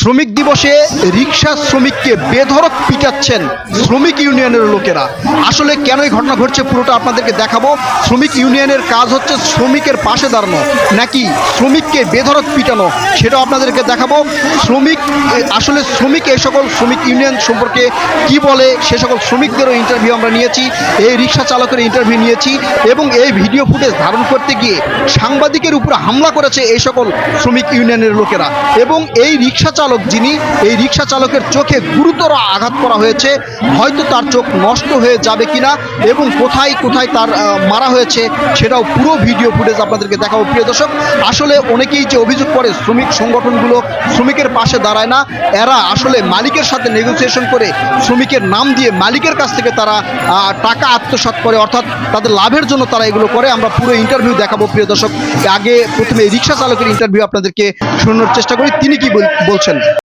শ্রমিক দিবসে রিক্সা শ্রমিককে বেধরক পিটাচ্ছেন শ্রমিক ইউনিয়নের লোকেরা। আসলে কেন এই ঘটনা ঘটছে পুরোটা আপনাদেরকে দেখাবো। শ্রমিক ইউনিয়নের কাজ হচ্ছে শ্রমিকের পাশে দাঁড়ানো, নাকি শ্রমিককে বেধড়ক পিটানো, সেটাও আপনাদেরকে দেখাবো। শ্রমিক, আসলে শ্রমিক এই সকল শ্রমিক ইউনিয়ন সম্পর্কে কি বলে, সে সকল শ্রমিকদেরও ইন্টারভিউ আমরা নিয়েছি, এই রিক্সা চালকের ইন্টারভিউ নিয়েছি, এবং এই ভিডিও ফুটেজ ধারণ করতে গিয়ে সাংবাদিকের উপরে হামলা করেছে এই সকল শ্রমিক ইউনিয়নের লোকেরা। এবং এই রিক্সা চালক যিনি এই রিক্সা চালকের চোখে গুরুতর আঘাত করা হয়েছে, হয়তো তার চোখ নষ্ট হয়ে যাবে কিনা এবং কোথায় কোথায় তার মারা হয়েছে সেটাও পুরো ভিডিও ফুটেজ আপনাদেরকে দেখাবো। প্রিয় দর্শক, আসলে অনেকেই যে অভিযোগ করে শ্রমিক সংগঠনগুলো শ্রমিকের পাশে দাঁড়ায় না, এরা আসলে মালিকের সাথে নেগোসিয়েশন করে শ্রমিকের নাম দিয়ে মালিকের কাছ থেকে তারা টাকা আত্মসাৎ করে, অর্থাৎ তাদের লাভের জন্য তারা এগুলো করে। আমরা পুরো ইন্টারভিউ দেখাবো, প্রিয় দর্শক। আগে প্রথমে রিক্সা চালকের ইন্টারভিউ আপনাদেরকে শোনানোর চেষ্টা করি। তিনি কি বল- বলছেন